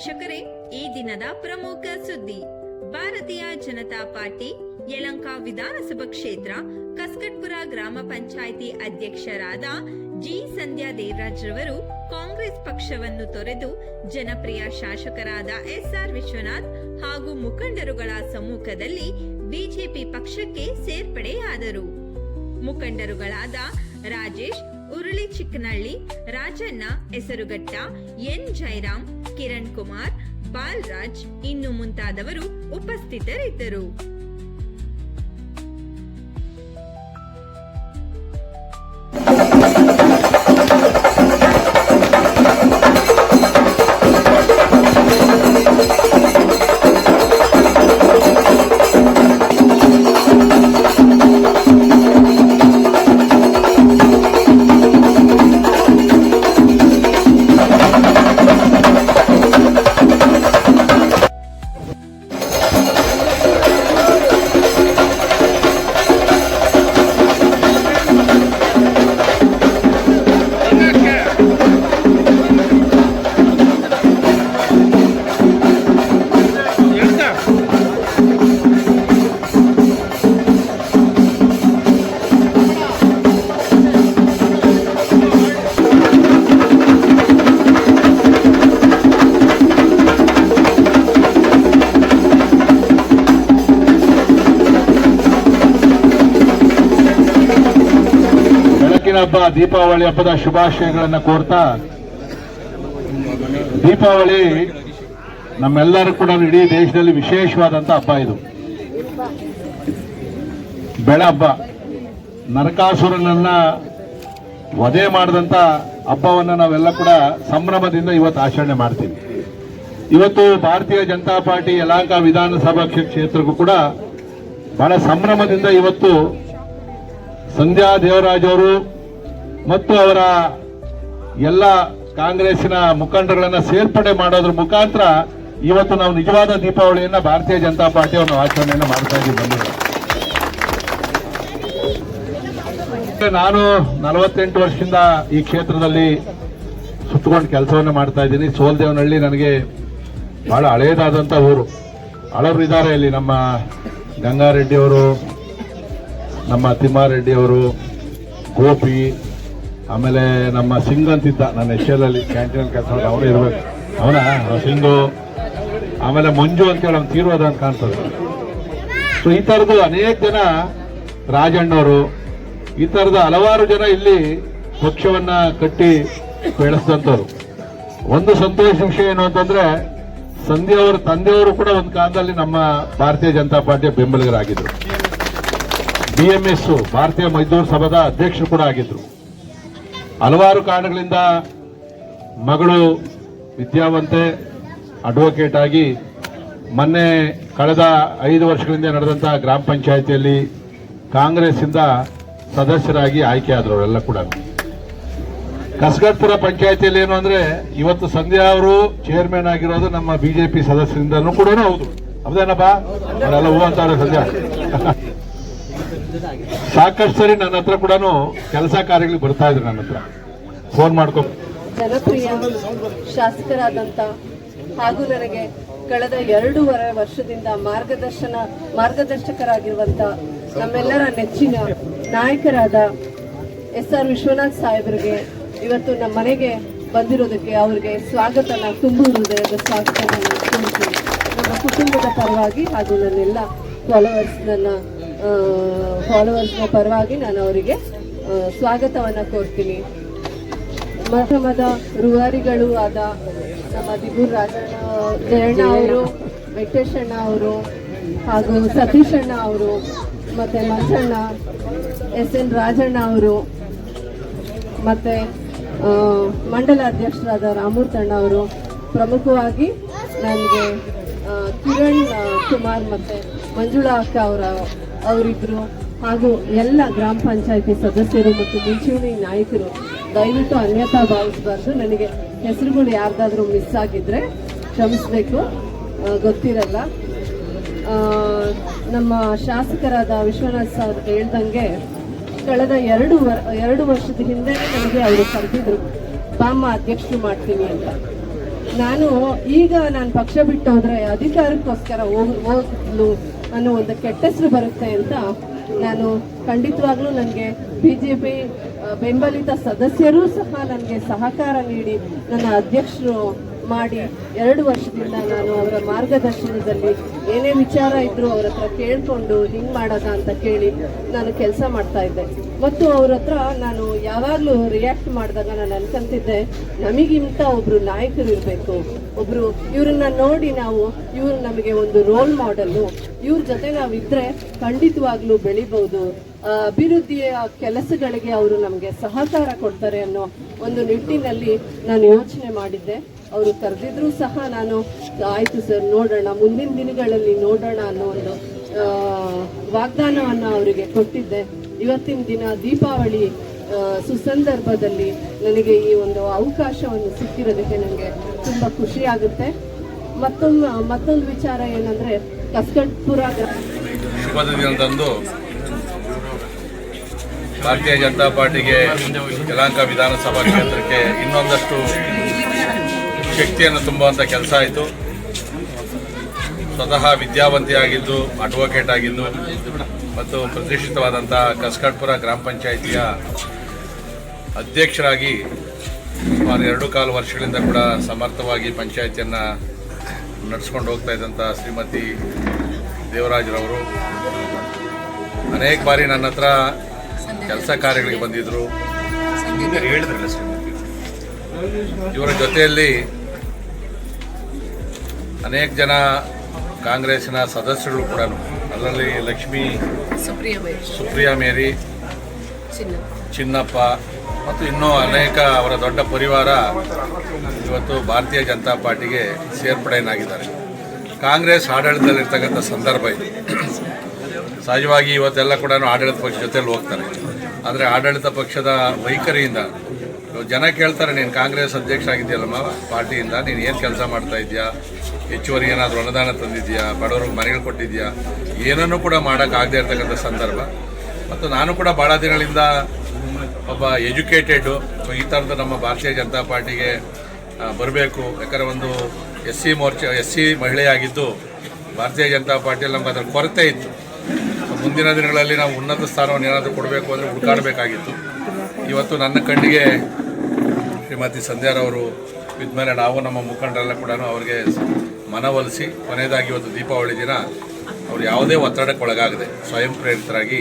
ವೀಕ್ಷಕರೇ, ಈ ದಿನದ ಪ್ರಮುಖ ಸುದ್ದಿ. ಭಾರತೀಯ ಜನತಾ ಪಾರ್ಟಿ, ಯಲಂಕ ವಿಧಾನಸಭಾ ಕ್ಷೇತ್ರ, ಕಸ್ಕಟ್ಪುರ ಗ್ರಾಮ ಪಂಚಾಯಿತಿ ಅಧ್ಯಕ್ಷರಾದ ಜಿ. ಸಂಧ್ಯಾ ದೇವರಾಜ್ ರವರು ಕಾಂಗ್ರೆಸ್ ಪಕ್ಷವನ್ನು ತೊರೆದು ಜನಪ್ರಿಯ ಶಾಸಕರಾದ ಎಸ್ಆರ್ ವಿಶ್ವನಾಥ್ ಹಾಗೂ ಮುಖಂಡರುಗಳ ಸಮ್ಮುಖದಲ್ಲಿ ಬಿಜೆಪಿ ಪಕ್ಷಕ್ಕೆ ಸೇರ್ಪಡೆಯಾದರು. ಮುಖಂಡರುಗಳಾದ ರಾಜೇಶ್, ಉರುಳಿ ಚಿಕ್ಕನಹಳ್ಳಿ ರಾಜಣ್ಣ, ಹೆಸರುಘಟ್ಟ, ಎನ್. ಜಯರಾಮ್ ಕಿರಣ್ ಕುಮಾರ್ ಬಾಲ್ರಾಜ್ ಇನ್ನು ಮುಂತಾದವರು ಉಪಸ್ಥಿತರಿದ್ದರು. ಬೆಳಕಿನ ಹಬ್ಬ ದೀಪಾವಳಿ ಹಬ್ಬದ ಶುಭಾಶಯಗಳನ್ನ ಕೋರ್ತಾ, ದೀಪಾವಳಿ ನಮ್ಮೆಲ್ಲರೂ ಕೂಡ ಇಡೀ ದೇಶದಲ್ಲಿ ವಿಶೇಷವಾದಂತ ಹಬ್ಬ ಇದು. ಬೆಳ ಹಬ್ಬ. ನರಕಾಸುರನನ್ನ ವಧೆ ಮಾಡಿದಂತ ಹಬ್ಬವನ್ನು ನಾವೆಲ್ಲ ಕೂಡ ಸಂಭ್ರಮದಿಂದ ಇವತ್ತು ಆಚರಣೆ ಮಾಡ್ತೀವಿ. ಇವತ್ತು ಭಾರತೀಯ ಜನತಾ ಪಾರ್ಟಿ ಯಲಾಂಕ ವಿಧಾನಸಭಾ ಕ್ಷೇತ್ರಕ್ಕೂ ಕೂಡ ಬಹಳ ಸಂಭ್ರಮದಿಂದ ಇವತ್ತು ಸಂಧ್ಯಾ ದೇವರಾಜ್ ಅವರು ಮತ್ತು ಅವರ ಎಲ್ಲ ಕಾಂಗ್ರೆಸ್ಸಿನ ಮುಖಂಡರುಗಳನ್ನ ಸೇರ್ಪಡೆ ಮಾಡೋದ್ರ ಮುಖಾಂತರ ಇವತ್ತು ನಾವು ನಿಜವಾದ ದೀಪಾವಳಿಯನ್ನ ಭಾರತೀಯ ಜನತಾ ಪಾರ್ಟಿಯನ್ನು ಆಚರಣೆಯನ್ನು ಮಾಡ್ತಾ ಇದ್ದೀವಿ ನಾನು ನಲವತ್ತೆಂಟು ವರ್ಷದಿಂದ ಈ ಕ್ಷೇತ್ರದಲ್ಲಿ ಸುತ್ತಕೊಂಡು ಕೆಲಸವನ್ನು ಮಾಡ್ತಾ ಇದ್ದೀನಿ. ಸೋಲ್ದೇವನಹಳ್ಳಿ ನನಗೆ ಬಹಳ ಹಳೆಯದಾದಂತ ಊರು. ಹಳಬ್ರು ಇದ್ದಾರೆ ಇಲ್ಲಿ ನಮ್ಮ ಗಂಗಾರೆಡ್ಡಿಯವರು, ನಮ್ಮ ತಿಮ್ಮಾರೆಡ್ಡಿಯವರು, ಗೋಪಿ ಆಮೇಲೆ ನಮ್ಮ ಸಿಂಗ್ ಅಂತಿದ್ದ, ನನ್ನ ಅಲ್ಲಿ ಕ್ಯಾಂಟೀನ್ ಕೆಲಸ ಅವನು ಇರಬೇಕು. ಅವನ? ಸಿಂಗು. ಆಮೇಲೆ ಮಂಜು ಅಂತೇಳಿ ಅವ್ನು ತೀರ್ವಾದ ಅಂತ ಕಾಣ್ತದೆ. ಸೊ ಈ ಥರದ್ದು ಅನೇಕ ಜನ ರಾಜಣ್ಣವರು, ಈ ಥರದ ಹಲವಾರು ಜನ ಇಲ್ಲಿ ಪಕ್ಷವನ್ನ ಕಟ್ಟಿ ಬೆಳೆಸಿದಂಥವ್ರು. ಒಂದು ಸಂತೋಷ ವಿಷಯ ಏನು ಅಂತಂದ್ರೆ, ಸಂಧ್ಯಾ ಅವರ ತಂದೆಯವರು ಕೂಡ ಒಂದು ಕಾಲದಲ್ಲಿ ನಮ್ಮ ಭಾರತೀಯ ಜನತಾ ಪಾರ್ಟಿಯ ಬೆಂಬಲಿಗರಾಗಿದ್ರು. ಬಿಎಂಎಸ್ ಭಾರತೀಯ ಮೈದೂರು ಸಭಾದ ಅಧ್ಯಕ್ಷರು ಕೂಡ ಆಗಿದ್ರು. ಹಲವಾರು ಕಾರಣಗಳಿಂದ ಮಗಳು ವಿದ್ಯಾವಂತೆ ಅಡ್ವೊಕೇಟ್ ಆಗಿ ಮೊನ್ನೆ ಕಳೆದ ಐದು ವರ್ಷಗಳಿಂದ ನಡೆದಂಥ ಗ್ರಾಮ ಪಂಚಾಯಿತಿಯಲ್ಲಿ ಕಾಂಗ್ರೆಸ್ಸಿಂದ ಸದಸ್ಯರಾಗಿ ಆಯ್ಕೆಯಾದ್ರು ಅವರೆಲ್ಲ ಕೂಡ. ಕಸಗಟ್ಪುರ ಪಂಚಾಯಿತಿಯಲ್ಲಿ ಏನು ಅಂದ್ರೆ ಇವತ್ತು ಸಂಧ್ಯಾ ಅವರು ಚೇರ್ಮನ್ ಆಗಿರೋದು ನಮ್ಮ ಬಿಜೆಪಿ ಸದಸ್ಯರಿಂದನೂ ಕೂಡ ಹೌದು. ಹೌದೇನಪ್ಪ? ಅವರೆಲ್ಲ ಅಂತಾರೆ ಸಂಧ್ಯಾ. ಸಾಕಷ್ಟು ಸರಿ ನನ್ನ ಹತ್ರ ಕೂಡ ಕೆಲಸ ಕಾರ್ಯಗಳಿಗೆ ಬರ್ತಾ ಇದ್ರು ನನ್ನ ಹತ್ರ. ಫೋನ್ ಮಾಡ್ಕೊ. ಜನಪ್ರಿಯ ಶಾಸಕರಾದಂತ ಹಾಗೂ ನನಗೆ ಕಳೆದ ಎರಡೂವರೆ ವರ್ಷದಿಂದ ಮಾರ್ಗದರ್ಶನ ಮಾರ್ಗದರ್ಶಕರಾಗಿರುವಂತ ನಮ್ಮೆಲ್ಲರ ನೆಚ್ಚಿನ ನಾಯಕರಾದ ಎಸ್ ಆರ್ ವಿಶ್ವನಾಥ್ ಸಾಹೇಬರಿಗೆ ಇವತ್ತು ನಮ್ಮ ಮನೆಗೆ ಬಂದಿರೋದಕ್ಕೆ ಅವರಿಗೆ ಸ್ವಾಗತನ ತುಂಬು ಹೃದಯದ ಸ್ವಾಗತ ನಮ್ಮ ಕುಟುಂಬದ ಪರವಾಗಿ ಹಾಗೂ ನನ್ನೆಲ್ಲ ಫಾಲೋವರ್ಸ್ ನನ್ನ ಫಾಲೋವರ್ಸ್ನ ಪರವಾಗಿ ನಾನು ಅವರಿಗೆ ಸ್ವಾಗತವನ್ನು ಕೋರ್ತೀನಿ. ಮಧ್ಯಮದ ರೂವಾರಿಗಳು ಆದ ನಮ್ಮ ದಿಗೂರ್ ರಾಜಣ್ಣ ಜಯಣ್ಣ ಅವರು ವೆಂಕಟೇಶಣ್ಣ ಅವರು, ಹಾಗೂ ಸತೀಶ್ ಅಣ್ಣ ಅವರು, ಮತ್ತೆ ಮಂಜಣ್ಣ ಎಸ್ ಎನ್ ರಾಜಣ್ಣ ಅವರು, ಮತ್ತೆ ಮಂಡಲ ಅಧ್ಯಕ್ಷರಾದ ರಾಮೂರ್ತಣ್ಣ ಅವರು, ಪ್ರಮುಖವಾಗಿ ನನಗೆ ಕಿರಣ್ ಕುಮಾರ್ ಮತ್ತೆ ಮಂಜುಳಾ ಅಕ್ಕ ಅವರ ಅವರಿಬ್ರು ಹಾಗೂ ಎಲ್ಲ ಗ್ರಾಮ ಪಂಚಾಯತಿ ಸದಸ್ಯರು ಮತ್ತು ಮುಂಚೂಣಿ ನಾಯಕರು, ದಯವಿಟ್ಟು ಅನ್ಯತಾ ಭಾವಿಸಬಾರ್ದು ನನಗೆ ಹೆಸರುಗಳು ಯಾರ್ದಾದ್ರೂ ಮಿಸ್ ಆಗಿದ್ರೆ ಕ್ಷಮಿಸಬೇಕು. ಗೊತ್ತಿರಲ್ಲ. ನಮ್ಮ ಶಾಸಕರಾದ ವಿಶ್ವನಾಥ್ ಸರ್ ಹೇಳ್ದಂಗೆ ಕಳೆದ ಎರಡು ವರ್ ಎರಡು ವರ್ಷದ ಹಿಂದೆ ನನಗೆ ಅವರು ಕರೆದಿದ್ರು, ಬಾಮ್ಮ ಅಧ್ಯಕ್ಷರು ಮಾಡ್ತೀನಿ ಅಂತ. ನಾನು ಈಗ ನಾನು ಪಕ್ಷ ಬಿಟ್ಟು ಹೋದ್ರೆ ಅಧಿಕಾರಕ್ಕೋಸ್ಕರ ಹೋಗ್, ಹೋಗ್ಲು ಅನ್ನೋ ಒಂದು ಕೆಟ್ಟ ಹೆಸರು ಬರುತ್ತೆ ಅಂತ ನಾನು ಖಂಡಿತವಾಗ್ಲೂ ನನಗೆ ಬಿ ಜೆ ಪಿ ಬೆಂಬಲಿತ ಸದಸ್ಯರೂ ಸಹ ನನಗೆ ಸಹಕಾರ ನೀಡಿ ನನ್ನ ಅಧ್ಯಕ್ಷರು ಮಾಡಿ ಎರಡು ವರ್ಷದಿಂದ ನಾನು ಅವರ ಮಾರ್ಗದರ್ಶನದಲ್ಲಿ ಏನೇ ವಿಚಾರ ಇದ್ರೂ ಅವ್ರ ಹತ್ರ ಕೇಳಿಕೊಂಡು ಹಿಂಗೆ ಮಾಡೋದ ಅಂತ ಕೇಳಿ ನಾನು ಕೆಲಸ ಮಾಡ್ತಾ ಇದ್ದೆ. ಮತ್ತು ಅವ್ರ ಹತ್ರ ನಾನು ಯಾವಾಗಲೂ ರಿಯಾಕ್ಟ್ ಮಾಡಿದಾಗ ನಾನು ಅನ್ಕಂತಿದ್ದೆ, ನಮಗಿಂತ ಒಬ್ರು ನಾಯಕರು ಇರಬೇಕು. ಒಬ್ರು ಇವ್ರನ್ನ ನೋಡಿ ನಾವು ಇವ್ರು ನಮಗೆ ಒಂದು ರೋಲ್ ಮಾಡೆಲ್ಲು ಇವ್ರ ಜೊತೆ ನಾವಿದ್ರೆ ಖಂಡಿತವಾಗ್ಲೂ ಬೆಳಿಬಹುದು. ಅಭಿವೃದ್ಧಿಯ ಕೆಲಸಗಳಿಗೆ ಅವರು ನಮಗೆ ಸಹಕಾರ ಕೊಡ್ತಾರೆ ಅನ್ನೋ ಒಂದು ನಿಟ್ಟಿನಲ್ಲಿ ನಾನು ಯೋಚನೆ ಮಾಡಿದ್ದೆ. ಅವರು ಕರೆದಿದ್ರು ಸಹ ನಾನು, ಆಯ್ತು ಸರ್, ನೋಡೋಣ, ಮುಂದಿನ ದಿನಗಳಲ್ಲಿ ನೋಡೋಣ ಅನ್ನೋ ಒಂದು ವಾಗ್ದಾನವನ್ನು ಅವರಿಗೆ ಕೊಟ್ಟಿದ್ದೆ. ಇವತ್ತಿನ ದಿನ ದೀಪಾವಳಿ ಸುಸಂದರ್ಭದಲ್ಲಿ ನನಗೆ ಈ ಒಂದು ಅವಕಾಶವನ್ನು ಸಿಕ್ಕಿರೋದಕ್ಕೆ ನನಗೆ ತುಂಬ ಖುಷಿ ಆಗುತ್ತೆ. ಮತ್ತೊಂದು ಮತ್ತೊಂದು ವಿಚಾರ ಏನಂದ್ರೆ ಕಸ್ಕಟ್ಪುರ ಶುಭದ ಭಾರತೀಯ ಜನತಾ ಪಾರ್ಟಿಗೆ ಯಲಹಂಕ ವಿಧಾನಸಭಾ ಕ್ಷೇತ್ರಕ್ಕೆ ಇನ್ನೊಂದಷ್ಟು ಶಕ್ತಿಯನ್ನು ತುಂಬುವಂಥ ಕೆಲಸ ಆಯಿತು. ಸ್ವತಃ ವಿದ್ಯಾವಂತಿಯಾಗಿದ್ದು ಅಡ್ವೊಕೇಟ್ ಆಗಿದ್ದು, ಮತ್ತು ಪ್ರತಿಷ್ಠಿತವಾದಂಥ ಕಸ್ಕಟ್ಪುರ ಗ್ರಾಮ ಪಂಚಾಯಿತಿಯ ಅಧ್ಯಕ್ಷರಾಗಿ ಸುಮಾರು ಎರಡು ಕಾಲು ವರ್ಷಗಳಿಂದ ಕೂಡ ಸಮರ್ಥವಾಗಿ ಪಂಚಾಯಿತಿಯನ್ನು ನಡೆಸ್ಕೊಂಡು ಹೋಗ್ತಾ ಇದ್ದಂಥ ಶ್ರೀಮತಿ ದೇವರಾಜ್ರವರು. ಅನೇಕ ಬಾರಿ ನನ್ನ ಹತ್ರ ಕೆಲಸ ಕಾರ್ಯಗಳಿಗೆ ಬಂದಿದ್ದರು ಇವರ ಜೊತೆಯಲ್ಲಿ ಅನೇಕ ಜನ ಕಾಂಗ್ರೆಸ್ನ ಸದಸ್ಯರು ಕೂಡ ಅದರಲ್ಲಿ ಲಕ್ಷ್ಮೀ ಸುಪ್ರಿಯಾ ಮೇರಿ. ಚಿನ್ನಪ್ಪ ಮತ್ತು ಇನ್ನೂ ಅನೇಕ ಅವರ ದೊಡ್ಡ ಪರಿವಾರ ಇವತ್ತು ಭಾರತೀಯ ಜನತಾ ಪಾರ್ಟಿಗೆ ಸೇರ್ಪಡೆಯನ್ನಾಗಿದ್ದಾರೆ. ಕಾಂಗ್ರೆಸ್ ಆಡಳಿತದಲ್ಲಿರ್ತಕ್ಕಂಥ ಸಂದರ್ಭ ಇದು. ಸಹಜವಾಗಿ ಇವತ್ತೆಲ್ಲ ಕೂಡ ಆಡಳಿತ ಪಕ್ಷ ಜೊತೆಲಿ ಹೋಗ್ತಾರೆ. ಆದರೆ ಆಡಳಿತ ಪಕ್ಷದ ವೈಖರಿಯಿಂದ ಜನ ಕೇಳ್ತಾರೆ, ನೀನು ಕಾಂಗ್ರೆಸ್ ಅಧ್ಯಕ್ಷ ಆಗಿದೆಯಲ್ಲಮ್ಮ ಪಾರ್ಟಿಯಿಂದ, ನೀನು ಏನು ಕೆಲಸ ಮಾಡ್ತಾ ಇದೆಯಾ ಹೆಚ್ಚುವರಿ ಏನಾದರೂ ಅನುದಾನ ತಂದಿದ್ಯಾ ಬಡವ್ರಿಗೆ ಮನೆಗಳು ಕೊಟ್ಟಿದ್ಯಾ ಏನನ್ನೂ ಕೂಡ ಮಾಡೋಕ್ಕಾಗದೇ ಇರ್ತಕ್ಕಂಥ ಸಂದರ್ಭ. ಮತ್ತು ನಾನು ಕೂಡ ಭಾಳ ದಿನಗಳಿಂದ ಒಬ್ಬ ಎಜುಕೇಟೆಡು ಈ ಥರದ ನಮ್ಮ ಭಾರತೀಯ ಜನತಾ ಪಾರ್ಟಿಗೆ ಬರಬೇಕು. ಯಾಕಂದರೆ ಒಂದು S C Morcha S C ಮಹಿಳೆಯಾಗಿದ್ದು Bharatiya Janata ಪಾರ್ಟಿಯಲ್ಲಿ ನಮ್ಗೆ ಅದರ ಕೊರತೆ ಇತ್ತು. ಮುಂದಿನ ದಿನಗಳಲ್ಲಿ ನಾವು ಉನ್ನತ ಸ್ಥಾನವನ್ನು ಏನಾದರೂ ಕೊಡಬೇಕು ಅಂದರೆ ಹುಡುಕಾಡಬೇಕಾಗಿತ್ತು ಇವತ್ತು ನನ್ನ ಕಣ್ಣಿಗೆ ಶ್ರೀಮತಿ ಸಂಧ್ಯಾರವರು ಇದ್ಮೇಲೆ ನಾವು ನಮ್ಮ ಮುಖಂಡರೆಲ್ಲ ಕೂಡ ಅವ್ರಿಗೆ ಮನವೊಲಿಸಿ, ಕೊನೆಯದಾಗಿ ಇವತ್ತು ದೀಪಾವಳಿ ದಿನ ಅವರು ಯಾವುದೇ ಒತ್ತಡಕ್ಕೆ ಒಳಗಾಗದೆ ಸ್ವಯಂ ಪ್ರೇರಿತರಾಗಿ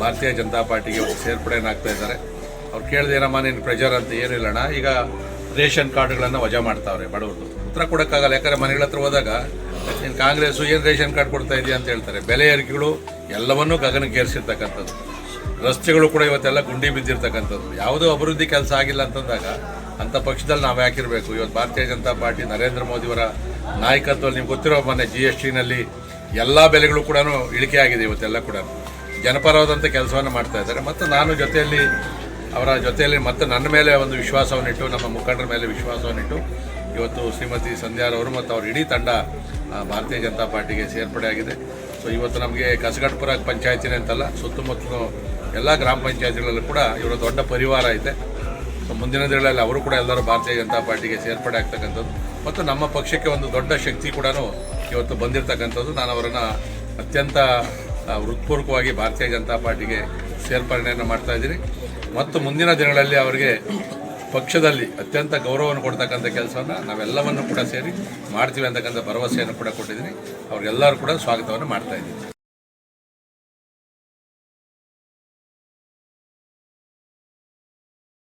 ಭಾರತೀಯ ಜನತಾ ಪಾರ್ಟಿಗೆ ಅವರು ಸೇರ್ಪಡೆಯನ್ನಾಗ್ತಾ ಇದ್ದಾರೆ. ಅವ್ರು ಕೇಳಿದೆ, ಏನಮ್ಮ, ನೀನು ಪ್ರೆಷರ್ ಅಂತ ಏನಿಲ್ಲಣ್ಣ ಈಗ ರೇಷನ್ ಕಾರ್ಡ್ಗಳನ್ನು ವಜಾ ಮಾಡ್ತಾವ್ರೆ ಬಡವರು ಉತ್ತರ ಕೊಡೋಕ್ಕಾಗಲ್ಲ. ಯಾಕಂದರೆ ಮನೆಗಳ ಹತ್ರ ಹೋದಾಗ, ನೀನು ಕಾಂಗ್ರೆಸ್ಸು ಏನು ರೇಷನ್ ಕಾರ್ಡ್ ಕೊಡ್ತಾ ಇದೆಯಾ? ಅಂತ ಹೇಳ್ತಾರೆ. ಬೆಲೆ ಏರಿಕೆಗಳು ಎಲ್ಲವನ್ನೂ ಗಗನಕ್ಕೇರಿಸಿರ್ತಕ್ಕಂಥದ್ದು. ರಸ್ತೆಗಳು ಕೂಡ ಇವತ್ತೆಲ್ಲ ಗುಂಡಿ ಬಿದ್ದಿರ್ತಕ್ಕಂಥದ್ದು. ಯಾವುದೋ ಅಭಿವೃದ್ಧಿ ಕೆಲಸ ಆಗಿಲ್ಲ ಅಂತಂದಾಗ ಅಂಥ ಪಕ್ಷದಲ್ಲಿ ನಾವು ಯಾಕಿರಬೇಕು ಇವತ್ತು ಭಾರತೀಯ ಜನತಾ ಪಾರ್ಟಿ ನರೇಂದ್ರ ಮೋದಿಯವರ ನಾಯಕತ್ವದಲ್ಲಿ ನಿಮ್ಗೆ ಗೊತ್ತಿರೋ ಮೊನ್ನೆ ಜಿ ಎಸ್ ಟಿನಲ್ಲಿ ಎಲ್ಲ ಬೆಲೆಗಳು ಕೂಡ ಇಳಿಕೆ ಆಗಿದೆ ಇವತ್ತೆಲ್ಲ ಕೂಡ ಜನಪರವಾದಂಥ ಕೆಲಸವನ್ನು ಮಾಡ್ತಾ ಇದ್ದಾರೆ. ಮತ್ತು ನಾನು ಜೊತೆಯಲ್ಲಿ ಅವರ ಜೊತೆಯಲ್ಲಿ ಮತ್ತು ನನ್ನ ಮೇಲೆ ಒಂದು ವಿಶ್ವಾಸವನ್ನಿಟ್ಟು, ನಮ್ಮ ಮುಖಂಡರ ಮೇಲೆ ವಿಶ್ವಾಸವನ್ನಿಟ್ಟು ಇವತ್ತು ಶ್ರೀಮತಿ ಸಂಧ್ಯಾರವರು ಮತ್ತು ಅವ್ರ ಇಡೀ ತಂಡ ಭಾರತೀಯ ಜನತಾ ಪಾರ್ಟಿಗೆ ಸೇರ್ಪಡೆಯಾಗಿದೆ. ಸೊ ಇವತ್ತು ನಮಗೆ ಕಸಗಟ್ಪುರ ಪಂಚಾಯತಿನೇ ಅಂತಲ್ಲ, ಸುತ್ತಮುತ್ತಲು ಎಲ್ಲ ಗ್ರಾಮ ಪಂಚಾಯತಿಗಳಲ್ಲೂ ಕೂಡ ಇವರ ದೊಡ್ಡ ಪರಿವಾರ ಇದೆ ಸೊ ಮುಂದಿನ ದಿನಗಳಲ್ಲಿ ಅವರು ಕೂಡ ಎಲ್ಲರೂ ಭಾರತೀಯ ಜನತಾ ಪಾರ್ಟಿಗೆ ಸೇರ್ಪಡೆ ಆಗ್ತಕ್ಕಂಥದ್ದು. ಮತ್ತು ನಮ್ಮ ಪಕ್ಷಕ್ಕೆ ಒಂದು ದೊಡ್ಡ ಶಕ್ತಿ ಕೂಡ ಇವತ್ತು ಬಂದಿರತಕ್ಕಂಥದ್ದು. ನಾನು ಅವರನ್ನು ಅತ್ಯಂತ ಹೃತ್ಪೂರ್ವಕವಾಗಿ ಭಾರತೀಯ ಜನತಾ ಪಾರ್ಟಿಗೆ ಸೇರ್ಪಡೆಯನ್ನು ಮಾಡ್ತಾ ಇದ್ದೀನಿ. ಮತ್ತು ಮುಂದಿನ ದಿನಗಳಲ್ಲಿ ಅವರಿಗೆ ಪಕ್ಷದಲ್ಲಿ ಅತ್ಯಂತ ಗೌರವವನ್ನು ಕೊಡ್ತಕ್ಕಂಥ ಕೆಲಸವನ್ನು ನಾವೆಲ್ಲವನ್ನು ಕೂಡ ಸೇರಿ ಮಾಡ್ತೀವಿ ಅಂತಕ್ಕಂಥ ಭರವಸೆಯನ್ನು ಕೂಡ ಕೊಟ್ಟಿದ್ದೀನಿ. ಅವ್ರಿಗೆಲ್ಲರೂ ಕೂಡ ಸ್ವಾಗತವನ್ನು ಮಾಡ್ತಾ ಇದ್ದೀನಿ.